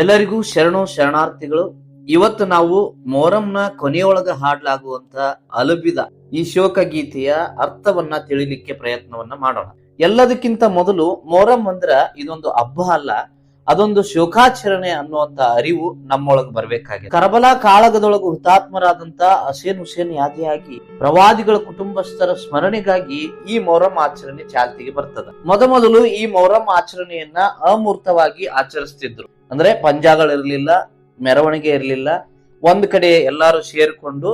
ಎಲ್ಲರಿಗೂ ಶರಣು ಶರಣಾರ್ಥಿಗಳು, ಇವತ್ತು ನಾವು ಮೊಹರಂನ ಕೊನೆಯೊಳಗ ಹಾಡ್ಲಾಗುವಂತ ಅಲುಬಿದ ಈ ಶೋಕ ಗೀತೆಯ ಅರ್ಥವನ್ನ ತಿಳಿಲಿಕ್ಕೆ ಪ್ರಯತ್ನವನ್ನ ಮಾಡೋಣ. ಎಲ್ಲದಕ್ಕಿಂತ ಮೊದಲು ಮೊಹರಂ ಅಂದ್ರ ಇದೊಂದು ಹಬ್ಬ ಅಲ್ಲ, ಅದೊಂದು ಶೋಕಾಚರಣೆ ಅನ್ನುವಂತ ಅರಿವು ನಮ್ಮೊಳಗೆ ಬರ್ಬೇಕಾಗಿದೆ. ಕರಬಲಾ ಕಾಳಗದೊಳಗು ಹುತಾತ್ಮರಾದಂತ ಹಸೇನ್ ಹುಸೇನ್ ಯಾದಿಯಾಗಿ ಪ್ರವಾದಿಗಳ ಕುಟುಂಬಸ್ಥರ ಸ್ಮರಣೆಗಾಗಿ ಈ ಮೊಹರಂ ಆಚರಣೆ ಚಾಲ್ತಿಗೆ ಬರ್ತದ. ಮೊದಮೊದಲು ಈ ಮೊಹರಂ ಆಚರಣೆಯನ್ನ ಅಮೂರ್ತವಾಗಿ ಆಚರಿಸ್ತಿದ್ರು. ಅಂದ್ರೆ ಪಂಜಾಗಳಿರ್ಲಿಲ್ಲ ಮೆರವಣಿಗೆ ಇರಲಿಲ್ಲ. ಒಂದ್ ಕಡೆ ಎಲ್ಲಾರು ಸೇರ್ಕೊಂಡು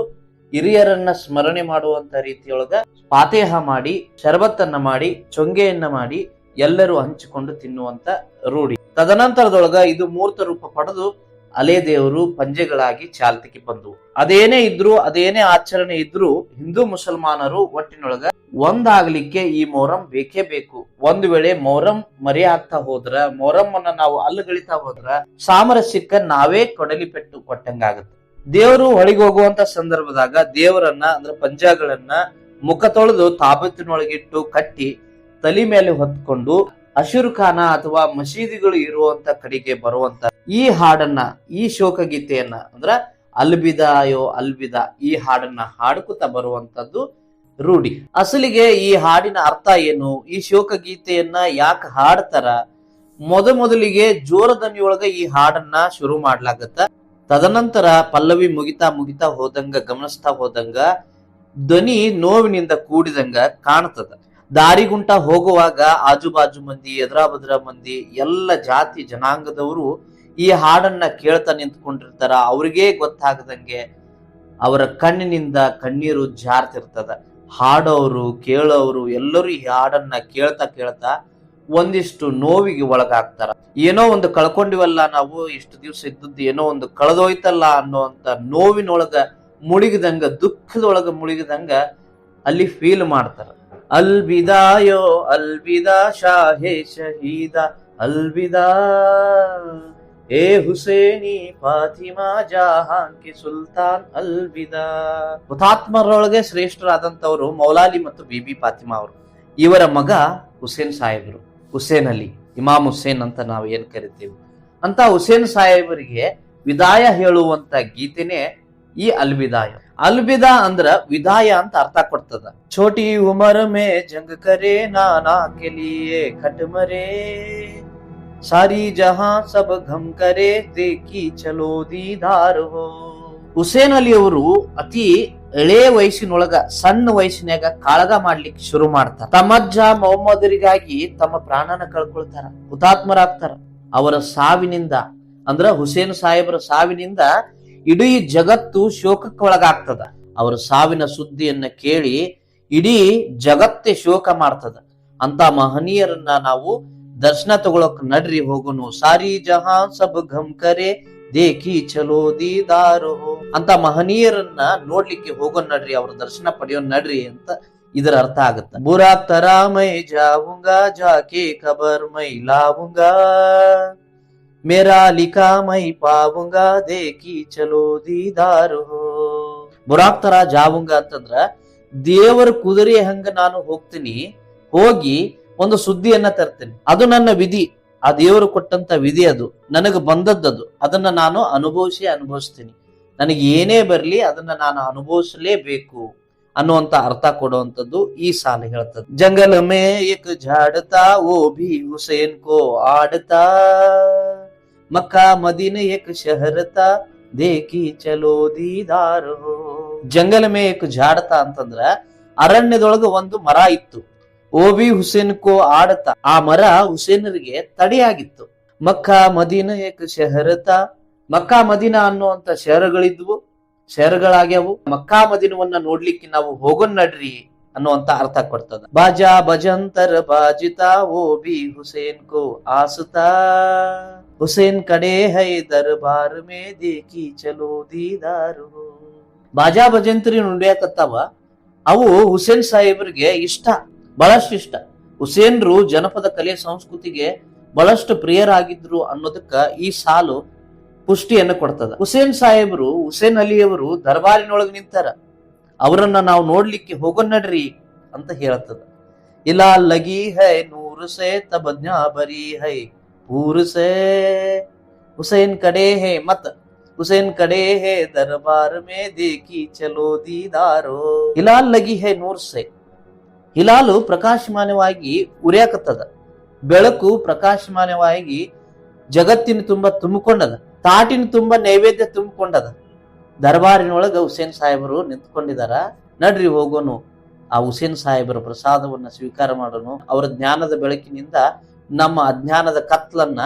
ಹಿರಿಯರನ್ನ ಸ್ಮರಣೆ ಮಾಡುವಂತ ರೀತಿಯೊಳಗ ಪಾತೇಹ ಮಾಡಿ, ಶರಬತ್ತನ್ನ ಮಾಡಿ, ಚೊಂಗೆಯನ್ನ ಮಾಡಿ ಎಲ್ಲರೂ ಹಂಚಿಕೊಂಡು ತಿನ್ನುವಂತ ರೂಢಿ. ತದನಂತರದೊಳಗ ಇದು ಮೂರ್ತ ರೂಪ ಪಡೆದು ಅಲೆ ದೇವರು ಪಂಜೆಗಳಾಗಿ ಚಾಲ್ತಿಗೆ ಬಂದವು ಅದೇನೇ ಇದ್ರು, ಅದೇನೇ ಆಚರಣೆ ಇದ್ರು ಹಿಂದೂ ಮುಸಲ್ಮಾನರು ಒಟ್ಟಿನೊಳಗ ಒಂದಾಗ್ಲಿಕ್ಕೆ ಈ ಮೊಹರಂ ಬೇಕೇ ಬೇಕು. ಒಂದು ವೇಳೆ ಮೊಹರಂ ಮರೆ ಆಗ್ತಾ ಹೋದ್ರ ಮೊಹರಂ ಅನ್ನ ನಾವು ಅಲ್ಲಗಳಿತಾ ಹೋದ್ರ ಸಾಮರಸ್ಯಕ್ಕ ನಾವೇ ಕೊಡಲಿ ಪೆಟ್ಟು ಕೊಟ್ಟಂಗಾಗತ್ತೆ. ದೇವರು ಹೊಳಿಗೆ ಹೋಗುವಂತ ಸಂದರ್ಭದಾಗ ದೇವರನ್ನ, ಅಂದ್ರೆ ಪಂಜಾಗಳನ್ನ ಮುಖ ತೊಳೆದು ತಾಬತ್ತಿನೊಳಗಿಟ್ಟು ಕಟ್ಟಿ ತಲೆ ಮೇಲೆ ಹೊತ್ಕೊಂಡು ಅಶುರ್ಖಾನ ಅಥವಾ ಮಸೀದಿಗಳು ಇರುವಂತ ಕಡೆಗೆ ಬರುವಂತ ಈ ಹಾಡನ್ನ, ಈ ಶೋಕ ಗೀತೆಯನ್ನ ಅಂದ್ರ ಅಲ್ಬಿದಾಯೋ ಅಲ್ಬಿದ, ಈ ಹಾಡನ್ನ ಹಾಡ್ಕೊತಾ ಬರುವಂತದ್ದು ರೂಢಿ. ಅಸಲಿಗೆ ಈ ಹಾಡಿನ ಅರ್ಥ ಏನು? ಈ ಶೋಕ ಗೀತೆಯನ್ನ ಯಾಕೆ ಹಾಡ್ತಾರ? ಮೊದ ಮೊದಲಿಗೆ ಜೋರ ದನಿಯೊಳಗ ಈ ಹಾಡನ್ನ ಶುರು ಮಾಡ್ಲಾಗತ್ತ. ತದನಂತರ ಪಲ್ಲವಿ ಮುಗಿತಾ ಮುಗಿತಾ ಹೋದಂಗ, ಗಮನಿಸ್ತಾ ಹೋದಂಗ ಧ್ವನಿ ನೋವಿನಿಂದ ಕೂಡಿದಂಗ ಕಾಣ್ತದ. ದಾರಿಗುಂಟ ಹೋಗುವಾಗ ಆಜು ಬಾಜು ಮಂದಿ ಎದುರಾ ಬದ್ರ ಮಂದಿ, ಎಲ್ಲ ಜಾತಿ ಜನಾಂಗದವರು ಈ ಹಾಡನ್ನ ಕೇಳ್ತಾ ನಿಂತ್ಕೊಂಡಿರ್ತಾರ. ಅವ್ರಿಗೇ ಗೊತ್ತಾಗದಂಗೆ ಅವರ ಕಣ್ಣಿನಿಂದ ಕಣ್ಣೀರು ಜಾರ್ತಿರ್ತದ. ಹಾಡೋರು, ಕೇಳೋರು ಎಲ್ಲರೂ ಈ ಹಾಡನ್ನ ಕೇಳ್ತಾ ಕೇಳ್ತಾ ಒಂದಿಷ್ಟು ನೋವಿಗೆ ಒಳಗಾಗ್ತಾರ. ಏನೋ ಒಂದು ಕಳ್ಕೊಂಡಿವಲ್ಲ ನಾವು, ಇಷ್ಟು ದಿವಸ ಇದ್ದದ್ದು ಏನೋ ಒಂದು ಕಳೆದೋಯ್ತಲ್ಲ ಅನ್ನೋಂತ ನೋವಿನೊಳಗ ಮುಳುಗಿದಂಗ, ದುಃಖದೊಳಗ ಮುಳುಗಿದಂಗ ಅಲ್ಲಿ ಫೀಲ್ ಮಾಡ್ತಾರ. ಅಲ್ಬಿದಾಯೋ, ಅಲ್ಬಿದಾ ಶಾಹೆ ಶಹೀದ, ಅಲ್ಬಿದಾ. ಏ ಹುಸೇನಿ, ಫಾತಿಮಾ ಜಹಾನ್ ಸುಲ್ತಾನ್, ಅಲ್ಬಿದಾ. ಹುತಾತ್ಮರೊಳಗೆ ಶ್ರೇಷ್ಠರಾದಂಥವರು ಮೌಲಾಲಿ ಮತ್ತು ಬಿಬಿ ಫಾತಿಮಾ ಅವರು. ಇವರ ಮಗ ಹುಸೇನ್ ಸಾಹೇಬರು, ಹುಸೇನ್ ಅಲಿ, ಇಮಾಮ್ ಹುಸೇನ್ ಅಂತ ನಾವು ಏನು ಕರಿತೀವಿ. ಅಂತ ಹುಸೇನ್ ಸಾಹೇಬರಿಗೆ ವಿದಾಯ ಹೇಳುವಂತ ಗೀತೆನೆ ಈ ಅಲ್ವಿದಾಯ. ಅಲ್ವಿದಾ ಅಂದ್ರ ವಿದಾಯ ಅಂತ ಅರ್ಥ ಕೊಡ್ತದ. ಛೋಟಿ ಉಮರ ಮೇ ಜಂಗ್ ಕರೆ ನಾನಾ ಕೆಲಿಯೇ ಖಟ್ಮರೇ ಖಟ್ ಮರೆ. ಸಾರಿ ಜಹಾ ಸಬ್ ಘಮ್ ಕರೆ ದೇಕಿ ಚಲೋ ದೀದಾರ್ ಹೋ. ಹುಸೇನ್ ಅಲಿ ಅವರು ಅತಿ ಎಳೆ ವಯಸ್ಸಿನೊಳಗ, ಸಣ್ಣ ವಯಸ್ಸಿನಾಗ ಕಾಳಗ ಮಾಡ್ಲಿಕ್ಕೆ ಶುರು ಮಾಡ್ತಾರ. ತಮ್ಮಜ್ಜ ಮೊಹಮ್ಮದರಿಗಾಗಿ ತಮ್ಮ ಪ್ರಾಣನ ಕಳ್ಕೊಳ್ತಾರ, ಹುತಾತ್ಮರಾಗ್ತಾರ. ಅವರ ಸಾವಿನಿಂದ, ಅಂದ್ರ ಹುಸೇನ್ ಸಾಹೇಬರ ಸಾವಿನಿಂದ ಇಡೀ ಜಗತ್ತು ಶೋಕಕ್ಕೆ ಒಳಗಾಗ್ತದ ಅವರ ಸಾವಿನ ಸುದ್ದಿಯನ್ನ ಕೇಳಿ ಇಡೀ ಜಗತ್ತೇ ಶೋಕ ಮಾಡ್ತದ. ಅಂತ ಮಹನೀಯರನ್ನ ನಾವು ದರ್ಶನ ತಗೊಳಕ್ ನಡ್ರಿ ಹೋಗುನು. ಸಾರಿ ಜಹಾ ಸಬ್ ಘಮ್ ಕರೆ, ದೇಖಿ ಚಲೋ ದೀದಾರೋ. ಅಂತ ಮಹನೀಯರನ್ನ ನೋಡ್ಲಿಕ್ಕೆ ಹೋಗೋ ನಡ್ರಿ, ಅವ್ರ ದರ್ಶನ ಪಡೆಯೋ ನಡ್ರಿ ಅಂತ ಇದರ ಅರ್ಥ ಆಗುತ್ತೆ. ಬುರಾ ತರಾ ಮೈ ಜಾವುಂಗ, ಜಾಕೆ ಖಬರ್ ಮೈ ಲಾವುಂಗಾ. ಮೇರಾ लिखा ಮೈ पाವುಂಗಾ देखी ದೀದಾರು ಬುರಾಕ್ ತರ ಜಾವುಂಗ ಅಂತಂದ್ರ, ದೇವರ ಕುದುರೆ ಹಂಗ ನಾನು ಹೋಗ್ತೀನಿ, ಹೋಗಿ ಒಂದು ಸುದ್ದಿಯನ್ನ ತರ್ತೇನೆ. ಅದು ನನ್ನ ವಿಧಿ. ಆ ದೇವರು ಕೊಟ್ಟಂತ ವಿಧಿ ಅದು. ನನಗೆ ಬಂದದ್ದು ಅದನ್ನ ನಾನು ಅನುಭವಿಸಿ ಅನುಭವಿಸ್ತೀನಿ. ನನಗೆ ಏನೇ ಬರಲಿ ಅದನ್ನ ನಾನು ಅನುಭವಿಸಲೇಬೇಕು ಅನ್ನುವಂತ ಅರ್ಥ ಕೊಡುವಂತದ್ದು ಈ ಸಾಲ ಹೇಳ್ತದೆ. ಜಂಗಲ್ ಮೇ ಏಕ್ ಝಾಡತಾ ಓ ಭಿ ಹುಸೇನ್ ಕೋ ಆಡತಾ. ಮಕ್ಕಾ ಮದೀನ ಏಕ್ ಶಹರತಾ ದೇಕಿ ಚಲೋ ದೀದಾರ್ ಜಂಗಲ್ ಮೇ ಏಕ್ ಅಂತಂದ್ರ ಅರಣ್ಯದೊಳಗ ಒಂದು ಮರ ಇತ್ತು. ಓಬಿ ಹುಸೇನ್ ಕೋ ಆಡತ. ಆ ಮರ ಹುಸೇನರಿಗೆ ತಡೆಯಾಗಿತ್ತು. ಮಕ್ಕಾ ಮದೀನ ಏಕ ಶಹರತ, ಮಕ್ಕಾ ಮದೀನ ಅನ್ನುವಂತ ಶಹರಗಳಿದ್ವು, ಶಹರಗಳಾಗ್ಯಾವು. ಮಕ್ಕಾ ಮದೀನವನ್ನ ನೋಡ್ಲಿಕ್ಕೆ ನಾವು ಹೋಗೋಣ ನಡ್ರಿ ಅನ್ನುವಂತ ಅರ್ಥ ಕೊಡ್ತದ. ಬಾಜಾ ಭಜಂತರ ಬಾಜಿತಾ, ಓಬಿ ಹುಸೇನ್ ಕೋ ಆಸುತಾ. ಹುಸೇನ್ ಕಡೆ ಹೈ ದರ್ಬಾರ್ ಮೇ ದೇಖಿ ಚಲೋ ದೀದಾರು. ಬಾಜಾ ಭಜಂತ್ರಿ ನುಡಿಯಾಕತ್ತಾವ, ಅವು ಹುಸೇನ್ ಸಾಹೇಬ್ರಿಗೆ ಇಷ್ಟ, ಬಹಳಷ್ಟು ಇಷ್ಟ. ಹುಸೇನ್ರು ಜನಪದ ಕಲೆ ಸಂಸ್ಕೃತಿಗೆ ಬಹಳಷ್ಟು ಪ್ರಿಯರಾಗಿದ್ರು ಅನ್ನೋದಕ್ಕ ಈ ಸಾಲು ಪುಷ್ಟಿಯನ್ನು ಕೊಡ್ತದ. ಹುಸೇನ್ ಸಾಹೇಬರು, ಹುಸೇನ್ ಅಲಿಯವರು ದರ್ಬಾರಿನೊಳಗೆ ನಿಂತಾರ. ಅವರನ್ನ ನಾವು ನೋಡ್ಲಿಕ್ಕೆ ಹೋಗೋ ನಡ್ರಿ ಅಂತ ಹೇಳ್ತದ. ಇಲ್ಲ ಲಗಿ ಹೈ ನೂರು ಸೇತ ತಬಜ್ಞಾ ಬರಿ ಹೈ. ಪೂರ್ ಸೇ ಹುಸೇನ್ ಕಡೆ ಹೇ ಮತ್, ಹುಸೇನ್ ಕಡೆ ಹೇ ದರ್ಬಾರ್ ಮೇ ದೇಖಿ ಚಲೋ ದೀದಾರೋ. ಹಿಲಾಲ್ ಲಗಿ ಹೇ ನೂರ್ ಸೆ ಹಿಲಾಲು ಪ್ರಕಾಶಮಾನವಾಗಿ ಉರಿಯಾಕತ್ತದ. ಬೆಳಕು ಪ್ರಕಾಶಮಾನವಾಗಿ ಜಗತ್ತಿನ ತುಂಬ ತುಂಬಿಕೊಂಡದ. ತಾಟಿನ ತುಂಬ ನೈವೇದ್ಯ ತುಂಬಿಕೊಂಡದ. ದರ್ಬಾರಿನೊಳಗ ಹುಸೇನ್ ಸಾಹೇಬರು ನಿಂತ್ಕೊಂಡಿದಾರ. ನಡ್ರಿ ಹೋಗೋನು. ಆ ಹುಸೇನ್ ಸಾಹೇಬರ ಪ್ರಸಾದವನ್ನ ಸ್ವೀಕಾರ ಮಾಡೋನು. ಅವರ ಜ್ಞಾನದ ಬೆಳಕಿನಿಂದ ನಮ್ಮ ಅಜ್ಞಾನದ ಕತ್ಲನ್ನ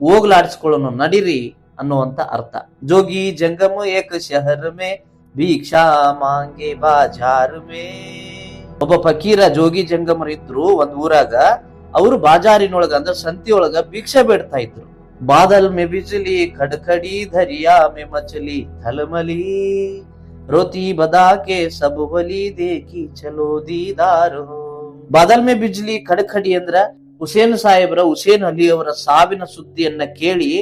ಹೋಗ್ಲಾಡಿಸ್ಕೊಳ್ಳೋನು, ನಡಿರಿ ಅನ್ನುವಂತ ಅರ್ಥ. ಜೋಗಿ ಜಂಗಮ ಏಕ ಶಹರ್ ಮೇ ಭಿಕ್ಷಾ ಮಾಂಗೆ ಬಾಜಾರ್ ಮೇ ಒಬ್ಬ ಫಕೀರ ಜೋಗಿ ಜಂಗಮರು ಇದ್ರು ಒಂದ್ ಊರಾಗ, ಅವರು ಬಾಜಾರಿನೊಳಗ ಅಂದ್ರೆ ಸಂತಿಯೊಳಗ ಭಿಕ್ಷೆ ಬೇಡ್ತಾ ಇದ್ರು. ಬಾದಲ್ ಮೇ ಬಿಜಲಿ, ಖಡ್ಖಡಿ ಧರಿಯಾ ಮೇ ಮಚಲಿ, ಥಲಮಲಿ. ರೋತಿ ಬದಾಕೆ ಸಬ್ ಬಲಿ ದೇಕಿ ಚಲೋ ದೀದಾರು. ಬಾದಲ್ ಮೇ ಬಿಜ್ಲಿ, ಖಡ್ಖಡಿ ಅಂದ್ರ ಹುಸೇನ್ ಸಾಹೇಬ್ರ, ಹುಸೇನ್ ಅಲಿ ಅವರ ಸಾವಿನ ಸುದ್ದಿಯನ್ನ ಕೇಳಿ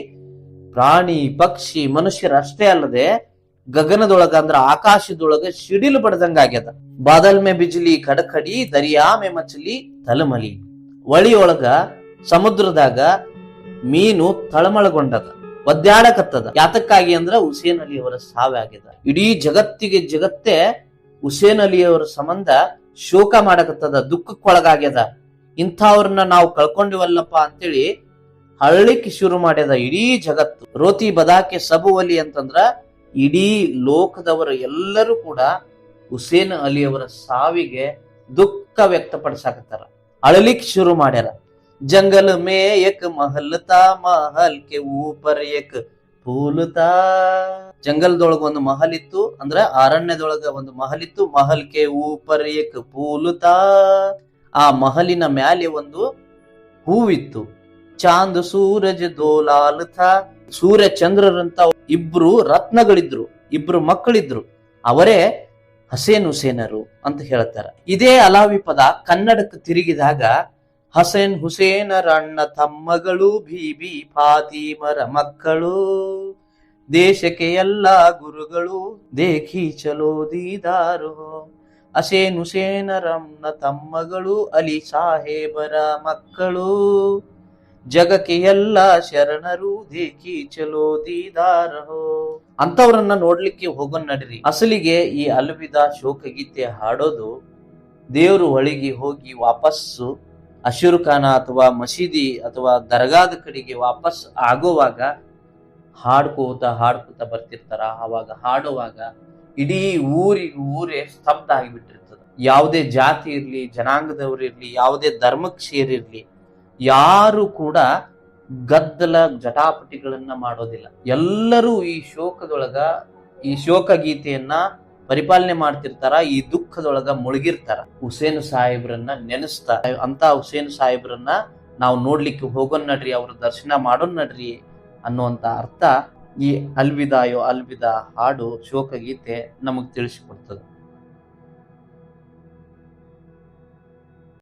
ಪ್ರಾಣಿ, ಪಕ್ಷಿ ಮನುಷ್ಯರಷ್ಟೇ ಅಲ್ಲದೆ ಗಗನದೊಳಗ ಅಂದ್ರ ಆಕಾಶದೊಳಗ ಸಿಡಿಲು ಬಡದಂಗ ಆಗ್ಯದ. ಬಾದಲ್ಮೆ ಬಿಜ್ಲಿ, ಖಡಖಡಿ, ದರಿಯಾ ಮೇ ಮಚಲಿ ತಲಮಲಿ. ಒಳಿಯೊಳಗ ಸಮುದ್ರದಾಗ ಮೀನು ತಳಮಳಗೊಂಡದ, ಒದ್ದಾಡಕತ್ತದ. ಯಾತಕ್ಕಾಗಿ ಅಂದ್ರ ಹುಸೇನ್ ಅಲಿ ಅವರ ಆಗ್ಯದ. ಇಡೀ ಜಗತ್ತಿಗೆ ಜಗತ್ತೇ ಹುಸೇನ್ ಅಲಿ ಅವರ ಸಂಬಂಧ ಶೋಕ ಮಾಡಕತ್ತದ, ದುಃಖಕ್ಕೊಳಗಾಗ್ಯದ. ಇಂಥವ್ರನ್ನ ನಾವು ಕಳ್ಕೊಂಡಿವಲ್ಲಪ್ಪ ಅಂತೇಳಿ ಹಳ್ಳಿಕ್ಕೆ ಶುರು ಮಾಡಿದ ಇಡೀ ಜಗತ್ತು. ರೋತಿ ಬದಾಕೆ ಸಬುವಲಿ ಅಂತಂದ್ರ ಇಡೀ ಲೋಕದವರು ಎಲ್ಲರೂ ಕೂಡ ಹುಸೇನ್ ಅಲಿ ಅವರ ಸಾವಿಗೆ ದುಃಖ ವ್ಯಕ್ತಪಡಿಸಾಕತ್ತಾರ. ಅಳಲಿಕ್ ಶುರು ಮಾಡ್ಯಾರ. ಜಂಗಲ್ ಮೇ ಏಕ್ ಮಹಲ್ ತಾ ಮಹಲ್ ಕೆ ಊಪರ್ ಏಕ್ ಪೂಲತಾ. ಜಂಗಲ್ದೊಳಗ ಒಂದು ಮಹಲ್ ಇತ್ತು, ಅಂದ್ರ ಅರಣ್ಯದೊಳಗ ಒಂದು ಮಹಲ್ ಇತ್ತು ಮಹಲ್ ಕೆ ಊಪರ್ ಏಕ್ ಪೂಲುತಾ. ಆ ಮಹಲಿನ ಮ್ಯಾಲೆ ಒಂದು ಹೂವಿತ್ತು. ಚಾಂದ್ ಸೂರಜ್ ದೋಲಾಲ್ ಸೂರ್ಯ ಚಂದ್ರರಂತ ಇಬ್ರು ರತ್ನಗಳಿದ್ರು, ಇಬ್ರು ಮಕ್ಕಳಿದ್ರು. ಅವರೇ ಹಸೇನ್ ಹುಸೇನರು ಅಂತ ಹೇಳ್ತಾರ. ಇದೇ ಅಲಾವಿ ಪದ ಕನ್ನಡಕ್ಕೆ ತಿರುಗಿದಾಗ, ಹಸೇನ್ ಹುಸೇನರ ಅಣ್ಣ ತಮ್ಮಗಳು, ಬೀಬಿ ಫಾತಿಮರ ಮಕ್ಕಳು, ದೇಶಕ್ಕೆ ಎಲ್ಲ ಗುರುಗಳು, ದೇಖಿ ಚಲೋ ದೀದಾರು. ಹಸೇನ್ ಹುಸೇನರನ್ನ ತಮ್ಮಗಳು ಅಲಿ ಸಾಹೇಬರ ಮಕ್ಕಳು. ಜಗಕ್ಕೆ ಎಲ್ಲ ಶರಣರು ದೇಕಿ ಚಲೋ ದೀದಾರಹೋ. ಅಂತವ್ರನ್ನ ನೋಡ್ಲಿಕ್ಕೆ ಹೋಗೋನ್ ನಡ್ರಿ. ಅಸಲಿಗೆ ಈ ಅಲ್ವಿದ ಶೋಕಗೀತೆ ಹಾಡೋದು ದೇವರು ಒಳಗೆ ಹೋಗಿ ವಾಪಸ್ಸು ಅಶುರುಖಾನ ಅಥವಾ ಮಸೀದಿ ಅಥವಾ ದರ್ಗಾದ ಕಡೆಗೆ ವಾಪಸ್ ಆಗೋವಾಗ ಹಾಡ್ಕೋತ ಹಾಡ್ಕೋತ ಬರ್ತಿರ್ತಾರ. ಆವಾಗ ಹಾಡುವಾಗ ಇಡೀ ಊರಿ, ಊರೇ ಸ್ತಬ್ಧ ಆಗಿಬಿಟ್ಟಿರ್ತದೆ ಯಾವುದೇ ಜಾತಿ ಇರಲಿ, ಜನಾಂಗದವ್ರು ಇರಲಿ, ಯಾವುದೇ ಧರ್ಮಕ್ಕೆ ಸೇರಿರಲಿ ಯಾರು ಕೂಡ ಗದ್ದಲ ಜಟಾಪಟಿಗಳನ್ನ ಮಾಡೋದಿಲ್ಲ. ಎಲ್ಲರೂ ಈ ಶೋಕದೊಳಗ, ಈ ಶೋಕ ಗೀತೆಯನ್ನ ಪರಿಪಾಲನೆ ಮಾಡ್ತಿರ್ತಾರ, ಈ ದುಃಖದೊಳಗ ಮುಳುಗಿರ್ತಾರ. ಹುಸೇನ್ ಸಾಹೇಬ್ರನ್ನ ನೆನೆಸ್ತಾರ ಅಂತ ಹುಸೇನ್ ಸಾಹೇಬ್ರನ್ನ ನಾವು ನೋಡ್ಲಿಕ್ಕೆ ಹೋಗೋಣ ನಡ್ರಿ, ಅವ್ರ ದರ್ಶನ ಮಾಡೋಣ ನಡ್ರಿ ಅನ್ನುವಂತ ಅರ್ಥ ಈ ಅಲ್ವಿದಾಯೋ ಅಲ್ವಿದಾ ಹಾಡು ಶೋಕಗೀತೆ ನಮಗೆ ತಿಳಿಸಿಕೊಡ್ತದೆ.